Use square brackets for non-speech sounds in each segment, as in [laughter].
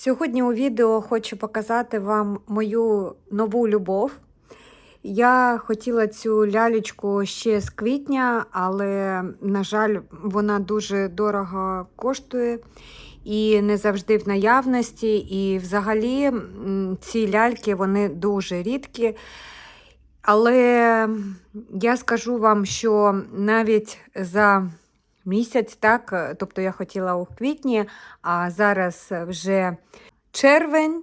Сьогодні у відео хочу показати вам мою нову любов. Я хотіла цю лялечку ще з квітня, але, на жаль, вона дуже дорого коштує і не завжди в наявності. І взагалі ці ляльки вони дуже рідкі. Але я скажу вам, що навіть за місяць, так, е, тобто я хотіла у квітні, а зараз вже червень.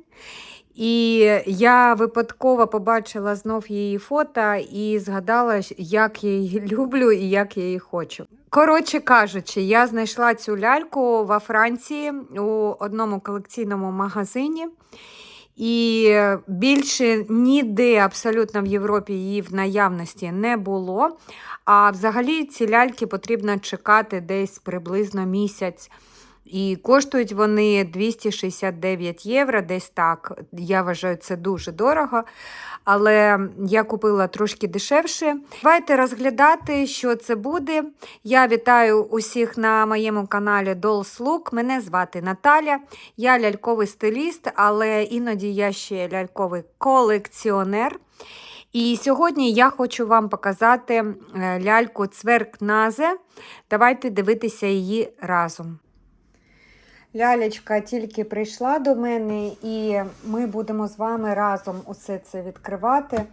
І я випадково побачила знов її фото і згадала, як я її [laughs] люблю і як я її хочу. Коротше кажучи, я знайшла цю ляльку во Франції у одному колекційному магазині. І більше ніде абсолютно в Європі її в наявності не було. А взагалі ці ляльки потрібно чекати десь приблизно місяць. І коштують вони 269 євро, десь так. Я вважаю, це дуже дорого. Але я купила трошки дешевше. Давайте розглядати, що це буде. Я вітаю усіх на моєму каналі Dolls Look. Мене звати Наталя. Я ляльковий стиліст, але іноді я ще ляльковий колекціонер. І сьогодні я хочу вам показати е, ляльку Цверкназе. Давайте дивитися її разом. Лялечка тільки прийшла до мене, і ми будемо з вами разом усе це відкривати.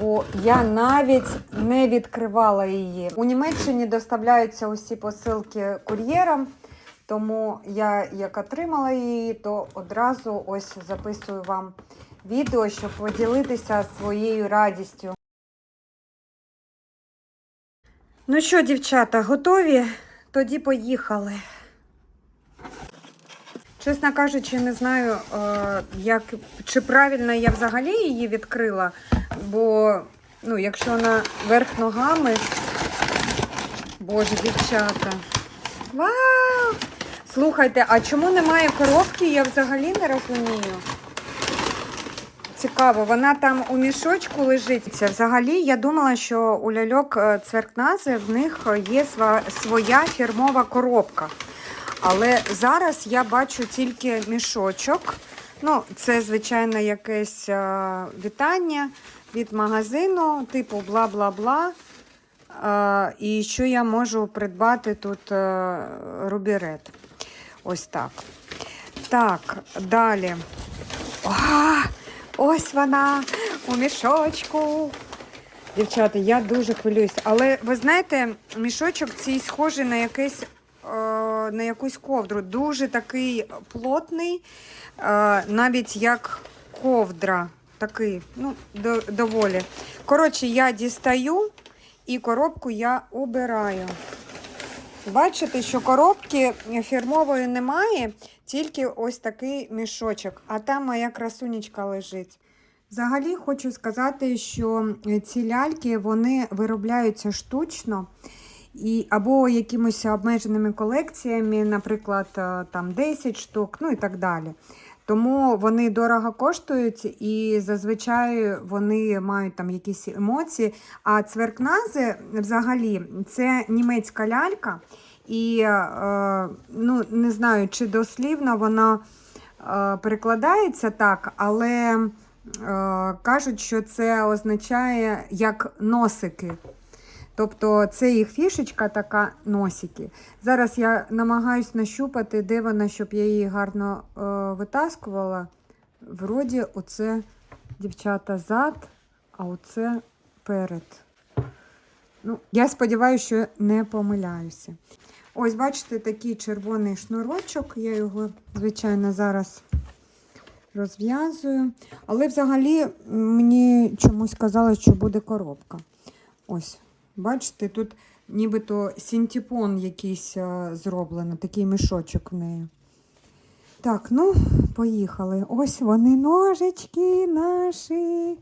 Бо я навіть не відкривала її. У Німеччині доставляються усі посилки кур'єром, тому я як отримала її, то одразу ось записую вам відео, щоб поділитися своєю радістю. Ну що, дівчата, готові? Тоді поїхали. Чесно кажучи, не знаю, е, як, чи правильно я взагалі її відкрила, бо ну, якщо вона верх ногами, боже, дівчата. Вау! Слухайте, а чому немає коробки, я взагалі не розумію. Цікаво, вона там у мішочку лежить. Взагалі, я думала, що у ляльок е, цверкнази в них є сва- своя фірмова коробка. Але зараз я бачу тільки мішочок. Ну, це, звичайно, якесь е, вітання від магазину, типу бла-бла-бла. Е, і що я можу придбати тут е, рубірет. Ось так. Так, далі. А, ось вона у мішочку. Дівчата, я дуже хвилююсь. Але ви знаєте, мішочок цей схожий на якийсь е, на якусь ковдру. Дуже такий плотний, е, навіть як ковдра. Такий, ну, доволі. Коротше, я дістаю і коробку я обираю. Бачите, що коробки фірмової немає, тільки ось такий мішочок, а там моя красунечка лежить. Взагалі хочу сказати, що ці ляльки вони виробляються штучно і або якимись обмеженими колекціями, наприклад, е, там 10 штук, ну і так далі. Тому вони дорого коштують і зазвичай вони мають там якісь емоції. А цверкнази взагалі це німецька лялька. І е, ну, не знаю, чи дослівно вона е, перекладається так, але кажуть, що це означає як носики. Тобто це їх фішечка така носики. Зараз я намагаюсь нащупати, де вона, щоб я її гарно е, витаскувала. Вроді, оце, дівчата, зад, а оце перед. Ну, Я сподіваюся, що не помиляюся. Ось, бачите, такий червоний шнурочок. Я його, звичайно, зараз розв'язую. Але взагалі мені чомусь казали, що буде коробка. Ось. Бачите, тут нібито синтепон якийсь зроблено, такий мішочок в неї. Так, ну, поїхали. Ось вони ножички наші.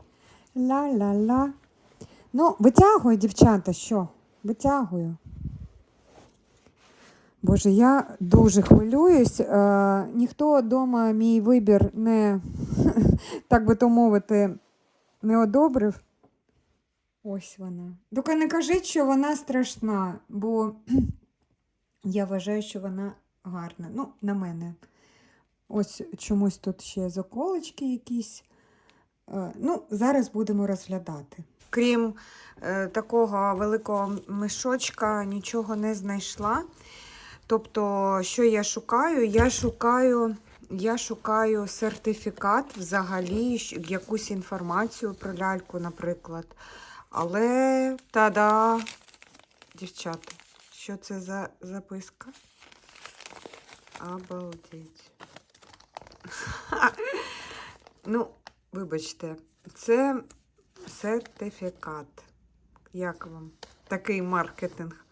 Ла-ла-ла. Ну, витягую, дівчата, що? Витягую. Боже, я дуже хвилююсь. Е, ніхто вдома мій вибір не, [laughs] так би то мовити, не одобрив. Ось вона. Тільки не кажіть, що вона страшна, бо [clears throat] я вважаю, що вона гарна. Ну, на мене. Ось чомусь тут ще заколочки якісь. Е, Ну, зараз будемо розглядати. Крім е, такого великого мішочка, нічого не знайшла. Тобто, що я шукаю? Я шукаю, я шукаю сертифікат взагалі, якусь інформацію про ляльку, наприклад. Але та-да, дівчата, що це за записка? Обалдеть. [laughs] ну, вибачте, це сертифікат. Як вам? Такий маркетинг.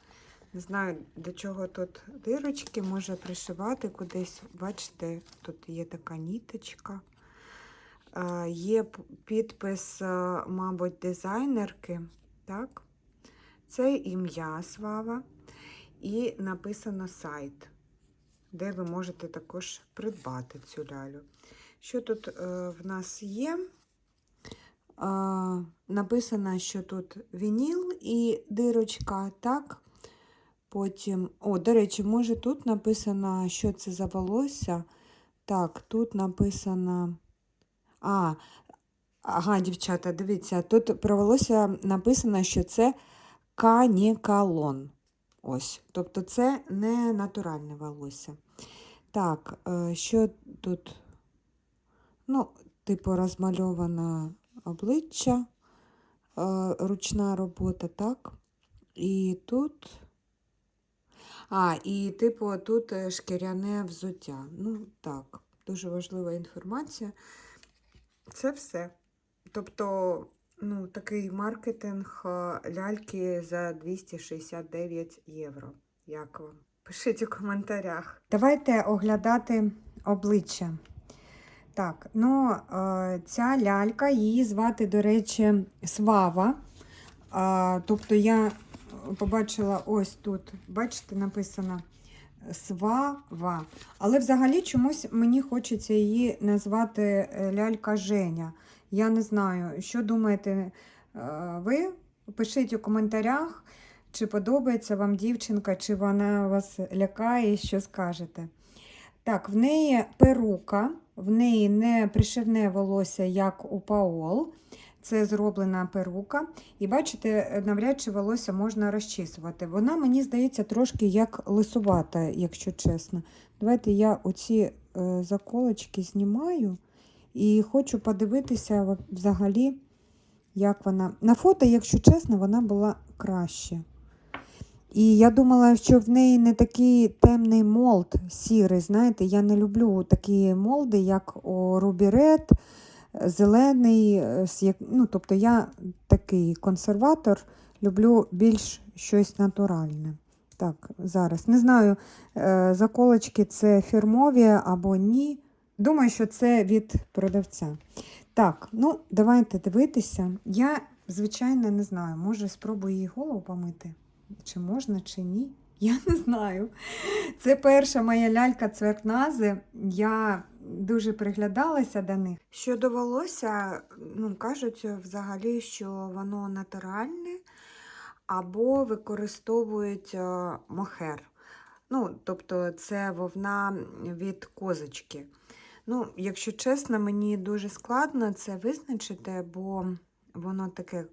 Не знаю, до чого тут дирочки, може пришивати кудись. Бачите, тут є така ніточка. Е, Є підпис, е, мабуть, дизайнерки. Так? Це ім'я Слава. І написано сайт, де ви можете також придбати цю лялю. Що тут е, в нас є? Написано, що тут вініл і дирочка, так? Потім, о, до речі, може тут написано, що це за волосся. Так, тут написано. А, ага, дівчата, дивіться, тут про волосся написано, що це канікалон. Ось, тобто це не натуральне волосся. Так, е, що тут? Ну, типу, розмальоване обличчя, е, ручна робота, так? І тут. А, і, типу, тут е, шкіряне взуття. Ну, так, дуже важлива інформація. Це все. Тобто, ну, такий маркетинг е, ляльки за 269 євро. Як вам? Пишіть у коментарях. Давайте оглядати обличчя. Так, ну, е, ця лялька, її звати, до речі, Свава. Тобто я побачила ось тут, бачите, написано Свава. Але взагалі чомусь мені хочеться її назвати е, лялька Женя. Я не знаю, що думаєте е, ви? Пишіть у коментарях, чи подобається вам дівчинка, чи вона вас лякає, що скажете. Так, в неї перука, в неї не пришивне волосся, як у Паол. Це зроблена перука. І бачите, навряд чи волосся можна розчісувати. Вона, мені здається, трошки як лисувата, якщо чесно. Давайте я оці е, заколочки знімаю і хочу подивитися взагалі, як вона. На фото, якщо чесно, вона була краще. І я думала, що в неї не такий темний молд сірий. Знаєте, я не люблю такі молди, як у Ruby Red, зелений. е, Ну, тобто я такий консерватор, люблю більш щось натуральне. Так, зараз. Не знаю, е, заколочки це фірмові або ні. Думаю, що це від продавця. Так, ну давайте дивитися. Я, звичайно, не знаю. Може, спробую їй голову помити. Чи можна, чи ні? Я не знаю. Це перша моя лялька цверкнази. Я дуже приглядалася до них. Щодо волосся, ну, кажуть взагалі, що воно натуральне або використовують е, мохер. Ну, тобто це вовна від козочки. Ну, якщо чесно, мені дуже складно це визначити, бо воно таке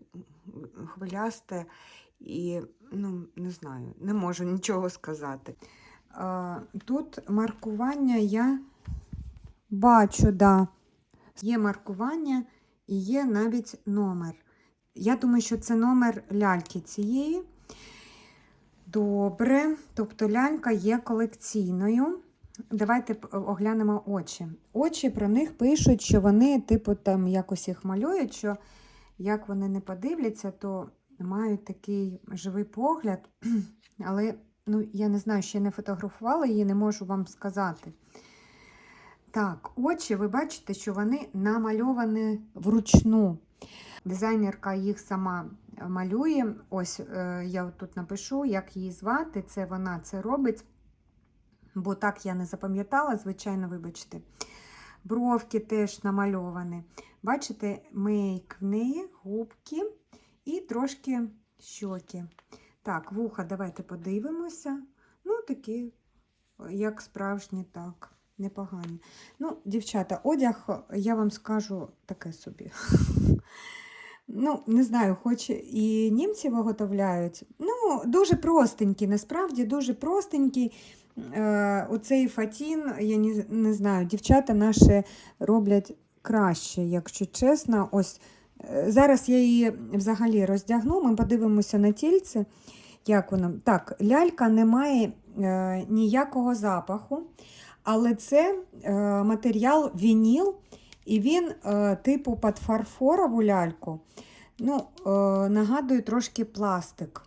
хвилясте і, ну, не знаю, не можу нічого сказати. Е, Тут маркування я бачу, да. Є маркування і є навіть номер. Я думаю, що це номер ляльки цієї. Добре, тобто лялька є колекційною. Давайте оглянемо очі. Очі про них пишуть, що вони, типу, там якось їх малюють, що як вони не подивляться, то мають такий живий погляд. [clears throat] Але ну, я не знаю, ще не фотографувала її, не можу вам сказати. Так, очі, ви бачите, що вони намальовані вручну. Дизайнерка їх сама малює. Ось е, я тут напишу, як її звати. Це вона це робить. Бо так я не запам'ятала, звичайно, вибачте. Бровки теж намальовані. Бачите, мейк в неї, губки і трошки щоки. Так, вуха, давайте подивимося. Ну, такі, як справжні, так. Непогані. Ну, дівчата, одяг, я вам скажу таке собі. Ну, не знаю, хоч і німці виготовляють. Ну, дуже простенький, насправді дуже простенький. Е, оцей фатін, я не, не знаю, дівчата наші роблять краще, якщо чесно. Ось е, зараз я її взагалі роздягну. Ми подивимося на тільце. Як воно? Так, лялька не має е, ніякого запаху, але це е, матеріал вініл, і він е, типу під фарфорову ляльку. Ну, е, нагадую трошки пластик.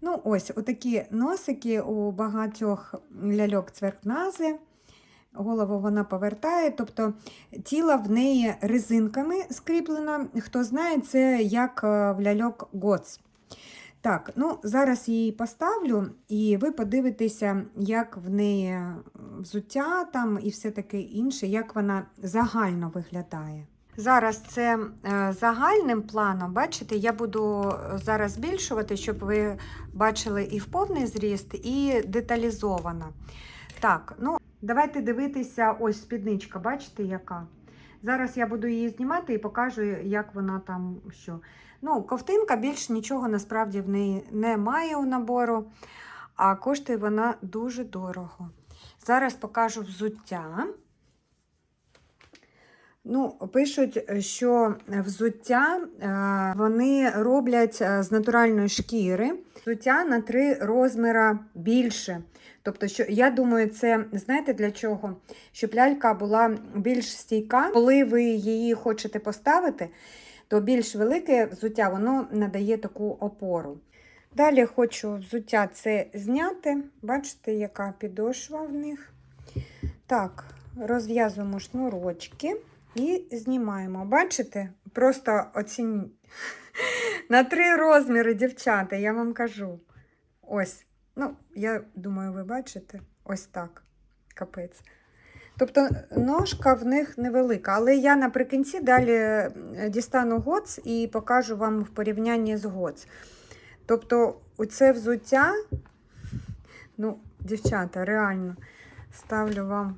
Ну, ось отакі носики у багатьох ляльок цверкнази. Голову вона повертає, тобто тіло в неї резинками скріплено. Хто знає, це як в ляльок Гоц. Так, ну зараз її поставлю, і ви подивитеся, як в неї взуття там і все таке інше, як вона загально виглядає. Зараз це е, загальним планом, бачите, я буду зараз збільшувати, щоб ви бачили і в повний зріст, і деталізовано. Так, ну давайте дивитися, ось спідничка, бачите, яка? Зараз я буду її знімати і покажу, як вона там що. Ну, ковтинка більш нічого насправді в неї немає у набору, а коштує вона дуже дорого. Зараз покажу взуття. Ну, пишуть, що взуття е, вони роблять е, з натуральної шкіри. Взуття на три розміра більше. Тобто, що я думаю, це знаєте для чого? Щоб лялька була більш стійка. Коли ви її хочете поставити, то більш велике взуття воно надає таку опору. Далі хочу взуття це зняти. Бачите, яка підошва в них. Так, розв'язуємо шнурочки. І знімаємо. Бачите? Просто оцініть. [laughs] На три розміри, дівчата, я вам кажу. Ось. Ну, я думаю, ви бачите. Ось так. Капець. Тобто ножка в них невелика, але я наприкінці далі дістану гоц і покажу вам в порівнянні з гоц. Тобто, оце взуття, ну, дівчата, реально ставлю вам,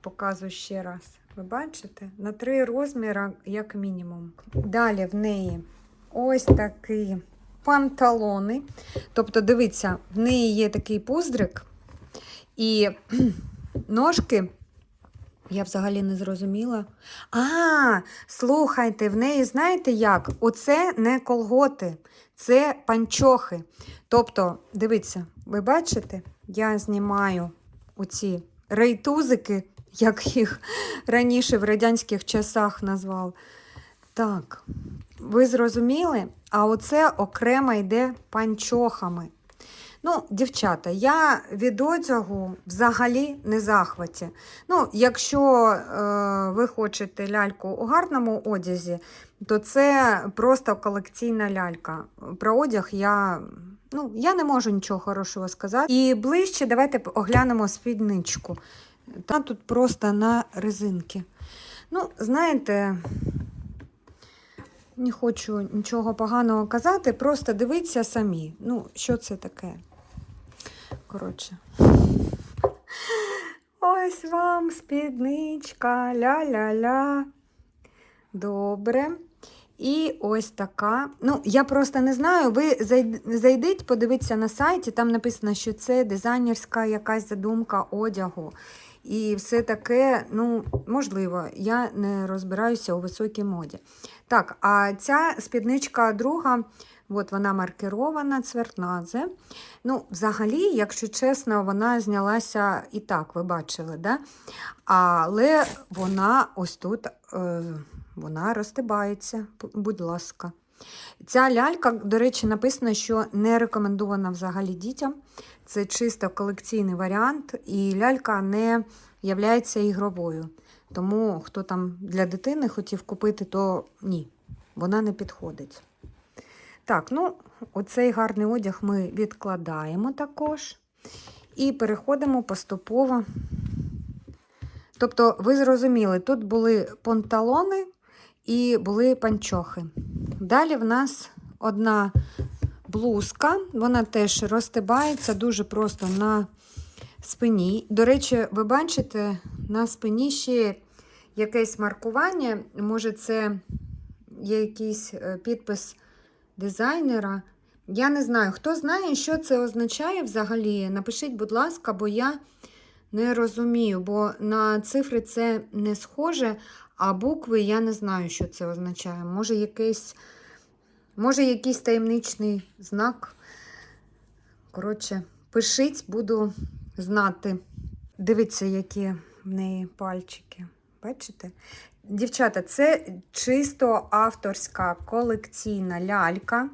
показую ще раз. Ви бачите? На три розміри, як мінімум. Далі в неї ось такі панталони. Тобто, дивіться, в неї є такий пуздрик, і [clears throat] ножки. Я взагалі не зрозуміла. А, слухайте, в неї, знаєте як? Оце не колготи, це панчохи. Тобто, дивіться, ви бачите, я знімаю оці рейтузики [laughs] як їх раніше в радянських часах назвав. Так, ви зрозуміли? А оце окремо йде панчохами. Ну, дівчата, я від одягу взагалі не захваті. Ну, якщо е, ви хочете ляльку у гарному одязі, то це просто колекційна лялька. Про одяг я, ну, я не можу нічого хорошого сказати. І ближче давайте оглянемо спідничку. Та тут просто на резинки. Ну, знаєте, не хочу нічого поганого казати, просто дивіться самі. Ну, що це таке? Коротше. Ось вам спідничка, ля-ля-ля. Добре. І ось така. Ну, я просто не знаю. Ви зайдіть, подивіться на сайті, там написано, що це дизайнерська якась задумка одягу. І все таке, ну, можливо, я не розбираюся у високій моді. Так, а ця спідничка друга, от вона маркерована, цвертназе. Ну, взагалі, якщо чесно, вона знялася і так, ви бачили, да? але вона ось тут е, вона розтибається, будь ласка. Ця лялька, до речі, написано, що не рекомендована взагалі дітям. Це чисто колекційний варіант, і лялька не являється ігровою. Тому, хто там для дитини хотів купити, то ні, вона не підходить. Так, ну, оцей гарний одяг ми відкладаємо також. І переходимо поступово. Тобто, ви зрозуміли, тут були панталони і були панчохи. Далі в нас одна блузка, вона теж розтибається дуже просто на спині. До речі, ви бачите, на спині ще якесь маркування. Може, це є якийсь е, підпис дизайнера. Я не знаю, хто знає, що це означає взагалі. Напишіть, будь ласка, бо я не розумію, бо на цифри це не схоже, а букви я не знаю, що це означає. Може, якийсь, може, якийсь таємничний знак. Коротше, пишіть, буду знати. Дивіться, які в неї пальчики. Бачите? Дівчата, це чисто авторська колекційна лялька.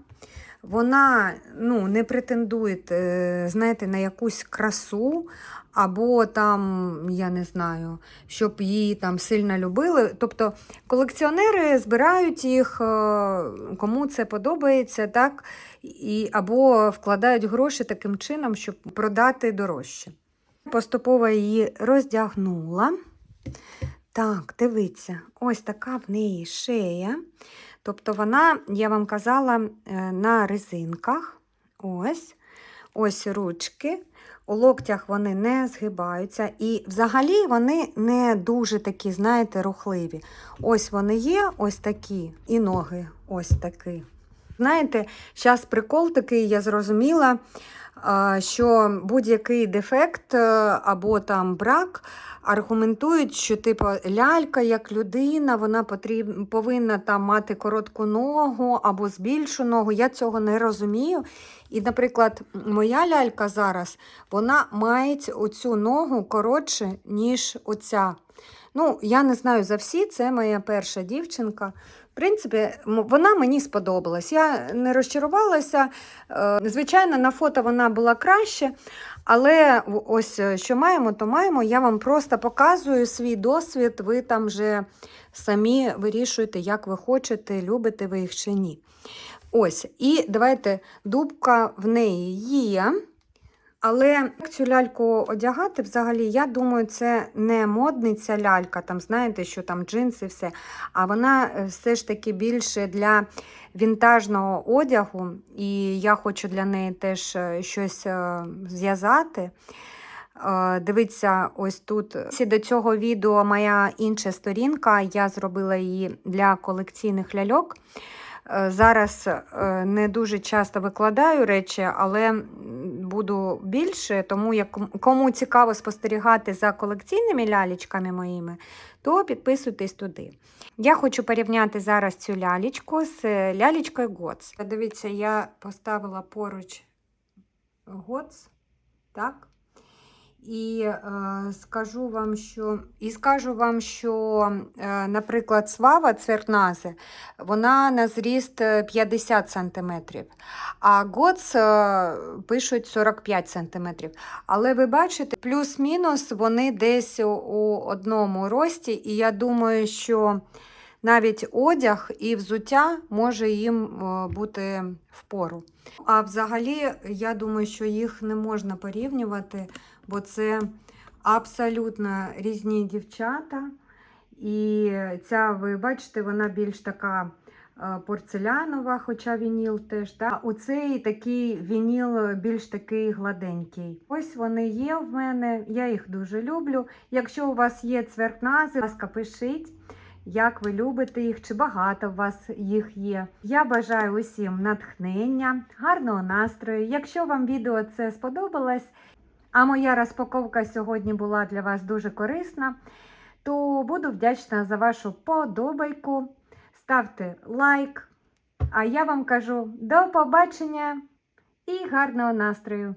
Вона ну, не претендує, е, знаєте, на якусь красу, або там, я не знаю, щоб її там сильно любили. Тобто колекціонери збирають їх, е, кому це подобається, так, і, або вкладають гроші таким чином, щоб продати дорожче. Поступово її роздягнула. Так, дивіться, ось така в неї шея. Тобто вона, я вам казала, е, на резинках. Ось, ось ручки. У локтях вони не згибаються. І взагалі вони не дуже такі, знаєте, рухливі. Ось вони є, ось такі, і ноги ось такі. Знаєте, зараз прикол такий, я зрозуміла, що будь-який дефект е, або там брак аргументують, що типу лялька як людина, вона потріб... повинна там мати коротку ногу або збільшу ногу. Я цього не розумію. І, наприклад, моя лялька зараз вона має оцю ногу коротше, ніж оця. Ну, я не знаю за всі, це моя перша дівчинка. В принципі, вона мені сподобалась. Я не розчарувалася. Е, Звичайно, на фото вона була краще, але ось е, що маємо, то маємо. Я вам просто показую свій досвід. Ви там вже самі вирішуєте, як ви хочете, любите ви їх чи ні. Ось, і давайте дубка в неї є. Але як цю ляльку одягати, взагалі, я думаю, це не модниця лялька, там, знаєте, що там джинси, все. А вона е, все ж таки більше для вінтажного одягу. І я хочу для неї теж е, щось е, зв'язати. Дивіться, ось тут до цього відео моя інша сторінка. Я зробила її для колекційних ляльок. Е, Зараз е, не дуже часто викладаю речі, але буду більше, тому як кому цікаво спостерігати за колекційними лялечками моїми, то підписуйтесь туди. Я хочу порівняти зараз цю лялечку з е, лялечкою Гоц. Дивіться, я поставила поруч Гоц, так? І е, скажу вам, що і скажу вам, що, е, наприклад, свава цвернази, вона на зріст е, 50 см, а гоц е, пишуть 45 см. Але ви бачите, плюс-мінус вони десь у, у одному рості, і я думаю, що навіть одяг і взуття може їм е, бути впору. А взагалі, я думаю, що їх не можна порівнювати, бо це абсолютно різні дівчата. І ця, ви бачите, вона більш така е, порцелянова, хоча вініл теж. Да? Оцей такий вініл більш такий гладенький. Ось вони є в мене, я їх дуже люблю. Якщо у вас є цверкнази, будь ласка, пишіть. Як ви любите їх, чи багато у вас їх є. Я бажаю усім натхнення, гарного настрою. Якщо вам відео це сподобалось, а моя розпаковка сьогодні була для вас дуже корисна, то буду вдячна за вашу подобайку. Ставте лайк. А я вам кажу до побачення і гарного настрою!